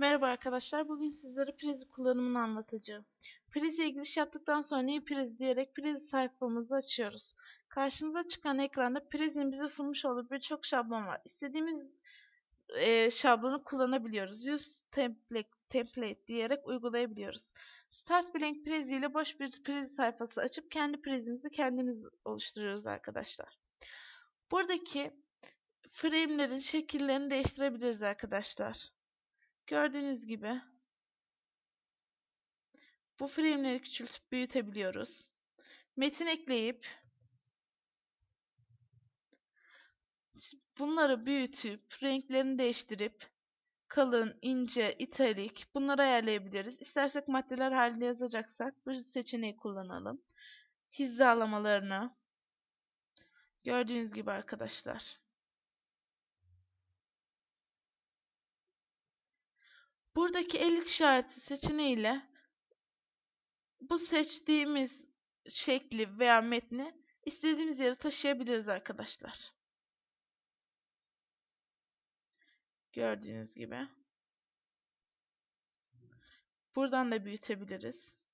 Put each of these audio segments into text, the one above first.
Merhaba arkadaşlar. Bugün sizlere Prezi kullanımını anlatacağım. Prezi'ye giriş yaptıktan sonra New Prezi diyerek Prezi sayfamızı açıyoruz. Karşımıza çıkan ekranda Prezi'nin bize sunmuş olduğu birçok şablon var. İstediğimiz e, şablonu kullanabiliyoruz. Use template, template diyerek uygulayabiliyoruz. Start Blank Prezi ile boş bir Prezi sayfası açıp kendi Prezi'mizi kendimiz oluşturuyoruz arkadaşlar. Buradaki frame'lerin şekillerini değiştirebiliriz arkadaşlar. Gördüğünüz gibi bu frame'leri küçültüp büyütebiliyoruz. Metin ekleyip bunları büyütüp renklerini değiştirip kalın, ince, italik bunları ayarlayabiliriz. İstersek maddeler halinde yazacaksak bu seçeneği kullanalım. Hizalamalarını gördüğünüz gibi arkadaşlar. Buradaki el işareti seçeneğiyle bu seçtiğimiz şekli veya metni istediğimiz yere taşıyabiliriz arkadaşlar. Gördüğünüz gibi. Buradan da büyütebiliriz.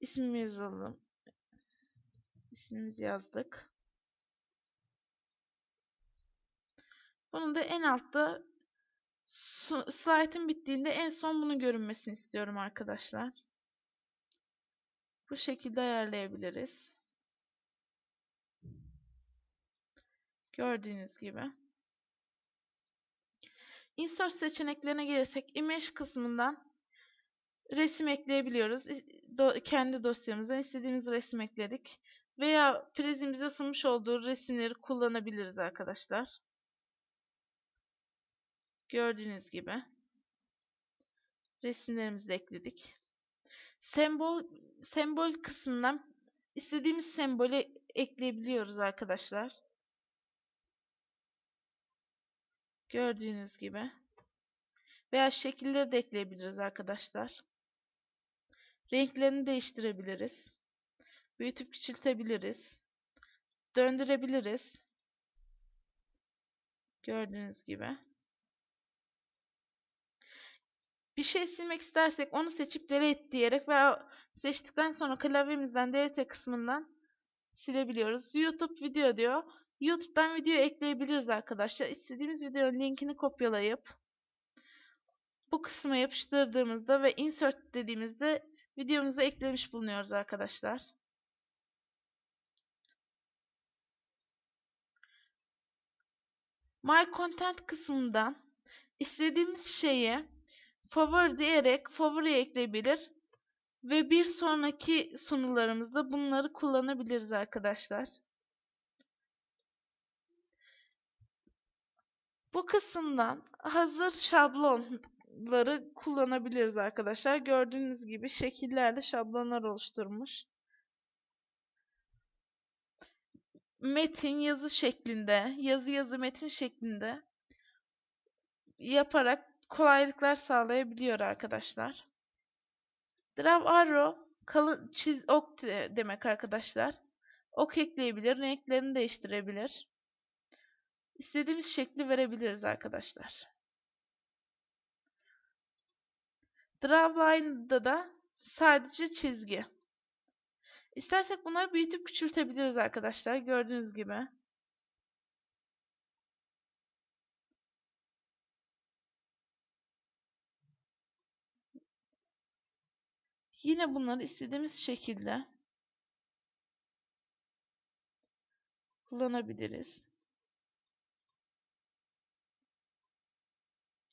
İsmimizi yazalım. İsmimizi yazdık. Bunu da en altta slide'ın bittiğinde en son bunun görünmesini istiyorum arkadaşlar. Bu şekilde ayarlayabiliriz. Gördüğünüz gibi. Insert seçeneklerine gelirsek image kısmından resim ekleyebiliyoruz. Do kendi dosyamızdan istediğimiz resim ekledik. Veya Prism bize sunmuş olduğu resimleri kullanabiliriz arkadaşlar. Gördüğünüz gibi resimlerimizi de ekledik. Sembol sembol kısmından istediğimiz sembolü ekleyebiliyoruz arkadaşlar. Gördüğünüz gibi. Veya şekilleri de ekleyebiliriz arkadaşlar. Renklerini değiştirebiliriz. Büyütüp küçültebiliriz. Döndürebiliriz. Gördüğünüz gibi. Bir şey silmek istersek onu seçip delete diyerek veya seçtikten sonra klavyemizden delete kısmından silebiliyoruz. YouTube video diyor. YouTube'dan video ekleyebiliriz arkadaşlar. İstediğimiz videonun linkini kopyalayıp bu kısma yapıştırdığımızda ve insert dediğimizde videomuzu eklemiş bulunuyoruz arkadaşlar. My Content kısmından istediğimiz şeyi favori diyerek favori ekleyebilir ve bir sonraki sunularımızda bunları kullanabiliriz arkadaşlar. Bu kısımdan hazır şablonları kullanabiliriz arkadaşlar. Gördüğünüz gibi şekillerde şablonlar oluşturmuş. Metin yazı şeklinde, yazı yazı metin şeklinde yaparak kolaylıklar sağlayabiliyor arkadaşlar. Draw arrow kalın çiz ok demek arkadaşlar. Ok ekleyebilir, renklerini değiştirebilir. İstediğimiz şekli verebiliriz arkadaşlar. Draw line'da da sadece çizgi. İstersek bunları büyütüp küçültebiliriz arkadaşlar. Gördüğünüz gibi. Yine bunları istediğimiz şekilde kullanabiliriz.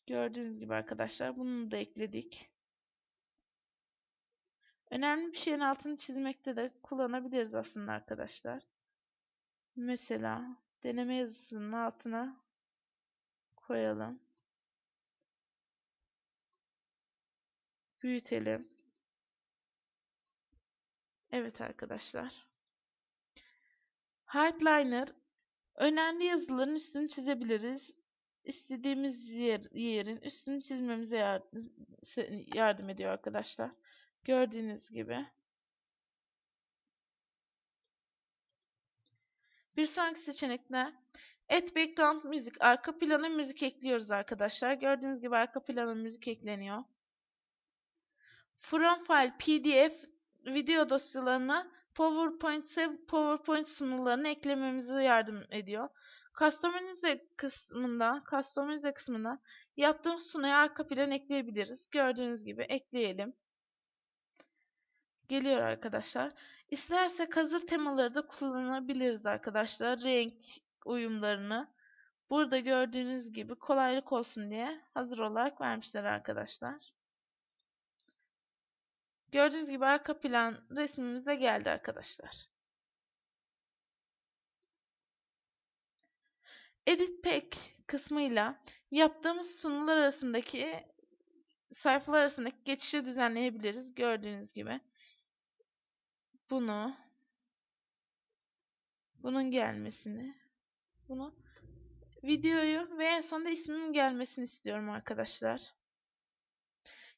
Gördüğünüz gibi arkadaşlar bunu da ekledik. Önemli bir şeyin altını çizmekte de kullanabiliriz aslında arkadaşlar. Mesela deneme yazısının altına koyalım. Büyütelim. Evet arkadaşlar. Hardliner önemli yazıların üstünü çizebiliriz. İstediğimiz yer, yerin üstünü çizmemize yardım, yardım ediyor arkadaşlar. Gördüğünüz gibi. Bir sonraki seçenekte Add background müzik. Arka plana müzik ekliyoruz arkadaşlar. Gördüğünüz gibi arka plana müzik ekleniyor. From file PDF video dosyalarına PowerPoint PowerPoint sunularını eklememize yardım ediyor. Customize kısmında, Customize kısmında yaptığımız sunuya arka plan ekleyebiliriz. Gördüğünüz gibi ekleyelim. Geliyor arkadaşlar. İstersek hazır temaları da kullanabiliriz arkadaşlar. Renk uyumlarını. Burada gördüğünüz gibi kolaylık olsun diye hazır olarak vermişler arkadaşlar. Gördüğünüz gibi arka plan resmimiz de geldi arkadaşlar. Edit Pack kısmıyla yaptığımız sunular arasındaki sayfalar arasındaki geçişi düzenleyebiliriz. Gördüğünüz gibi. Bunu bunun gelmesini bunu videoyu ve en sonunda ismimin gelmesini istiyorum arkadaşlar.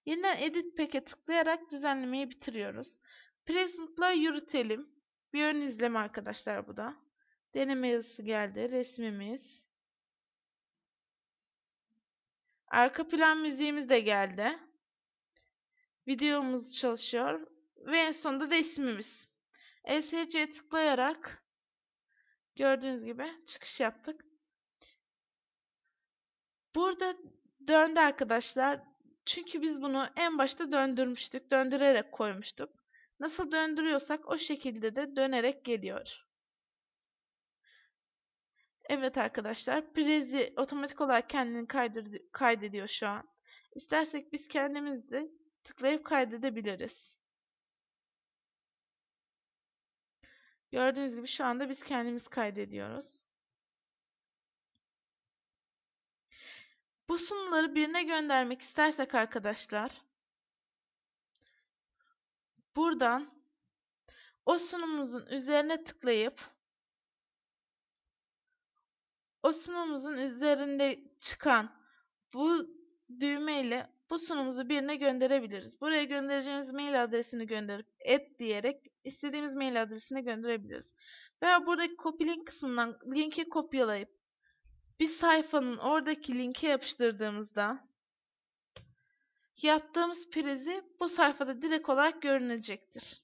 Yeniden Edit Pack'e tıklayarak düzenlemeyi bitiriyoruz. Present'la yürütelim. Bir ön izleme arkadaşlar bu da. Deneme yazısı geldi. Resmimiz. Arka plan müziğimiz de geldi. Videomuz çalışıyor. Ve en sonunda da ismimiz. ESC'ye tıklayarak gördüğünüz gibi çıkış yaptık. Burada döndü arkadaşlar. Çünkü biz bunu en başta döndürmüştük. Döndürerek koymuştuk. Nasıl döndürüyorsak o şekilde de dönerek geliyor. Evet arkadaşlar. Prezi otomatik olarak kendini kaydediyor şu an. İstersek biz kendimiz de tıklayıp kaydedebiliriz. Gördüğünüz gibi şu anda biz kendimiz kaydediyoruz. Bu sunuları birine göndermek istersek arkadaşlar buradan o sunumumuzun üzerine tıklayıp o sunumumuzun üzerinde çıkan bu düğmeyle bu sunumumuzu birine gönderebiliriz. Buraya göndereceğimiz mail adresini gönderip et diyerek istediğimiz mail adresine gönderebiliriz. Veya buradaki copy link kısmından linki kopyalayıp bir sayfanın oradaki linki yapıştırdığımızda yaptığımız prizi bu sayfada direkt olarak görünecektir.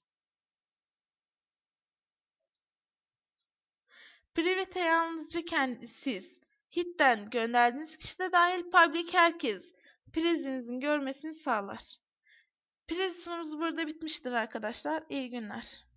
Private yalnızca kendisiz. Hit'ten gönderdiğiniz kişi de dahil public herkes prizinizin görmesini sağlar. Priz sunumumuz burada bitmiştir arkadaşlar. İyi günler.